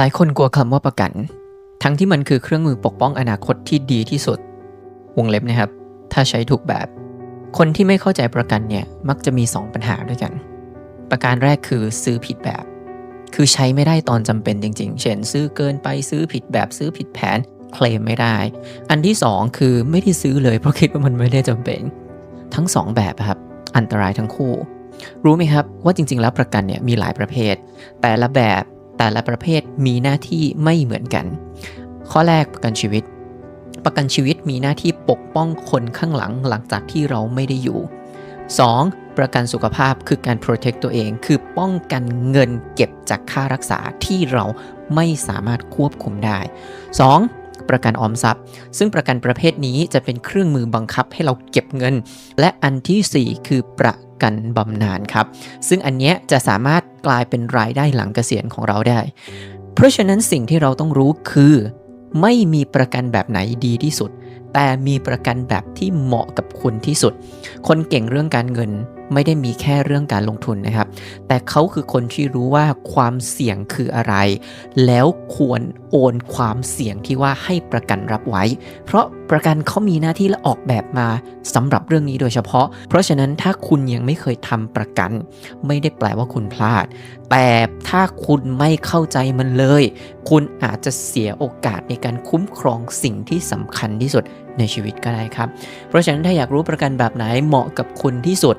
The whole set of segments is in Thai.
หลายคนกลัวคำว่าประกัน ทั้งที่มันคือเครื่องมือปกป้องอนาคตที่ดีที่สุด วงเล็บนะครับ ถ้าใช้ถูกแบบ คนที่ไม่เข้าใจประกันเนี่ยมักจะมี 2 ปัญหาด้วยกัน ประการแรกคือซื้อผิดแบบ คือใช้ไม่ได้ตอนจำเป็นจริง ๆ เช่น ซื้อเกินไปซื้อผิดแบบซื้อผิดแผนเคลมไม่ได้ อันที่ 2 คือไม่ได้ซื้อเลยเพราะคิดว่ามันไม่ได้จำเป็น ทั้ง 2 แบบครับอันตรายทั้งคู่ รู้ไหมครับว่าจริง ๆ แล้วประกันเนี่ยมีหลายประเภท แต่ละแบบ แต่ละประเภทมีหน้าที่ไม่เหมือนกัน ข้อแรกประกันชีวิต ประกันชีวิตมีหน้าที่ปกป้องคนข้างหลังหลังจากที่เราไม่ได้อยู่ 2. ประกันสุขภาพคือการ protect ตัวเอง คือป้องกันเงินเก็บจากค่ารักษาที่เราไม่สามารถควบคุมได้ 2. ประกันออมทรัพย์ ซึ่งประกันประเภทนี้จะเป็นเครื่องมือบังคับให้เราเก็บเงิน และอันทีสี่4 คือประกันบำนาญครับ ซึ่งอันเนี้ยจะสามารถ กลายเป็นรายได้หลังเกษียณของเราได้ เพราะฉะนั้นสิ่งที่เราต้องรู้คือ ไม่มีประกันแบบไหนดีที่สุด แต่มีประกันแบบที่เหมาะกับคุณที่สุด คนเก่งเรื่องการเงิน ไม่ได้มีแค่เรื่องการลงทุนนะครับ แต่เขาคือคนที่รู้ว่าความเสี่ยงคืออะไร แล้วควรโอนความเสี่ยงที่ว่าให้ประกันรับไว้ เพราะประกันเขามีหน้าที่และออกแบบมาสำหรับเรื่องนี้โดยเฉพาะ เพราะฉะนั้นถ้าคุณยังไม่เคยทำประกัน ไม่ได้แปลว่าคุณพลาด แต่ถ้าคุณไม่เข้าใจมันเลย คุณอาจจะเสียโอกาสในการคุ้มครองสิ่งที่สำคัญที่สุดในชีวิตก็ได้ครับ เพราะฉะนั้นถ้าอยากรู้ประกันแบบไหนเหมาะกับคุณที่สุด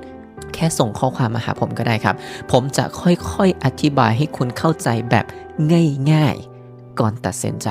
ค่ส่งข้อความมาหาผมก็ได้ครับ ผมจะค่อยๆอธิบายให้คุณเข้าใจแบบง่ายๆ ก่อนตัดสินใจ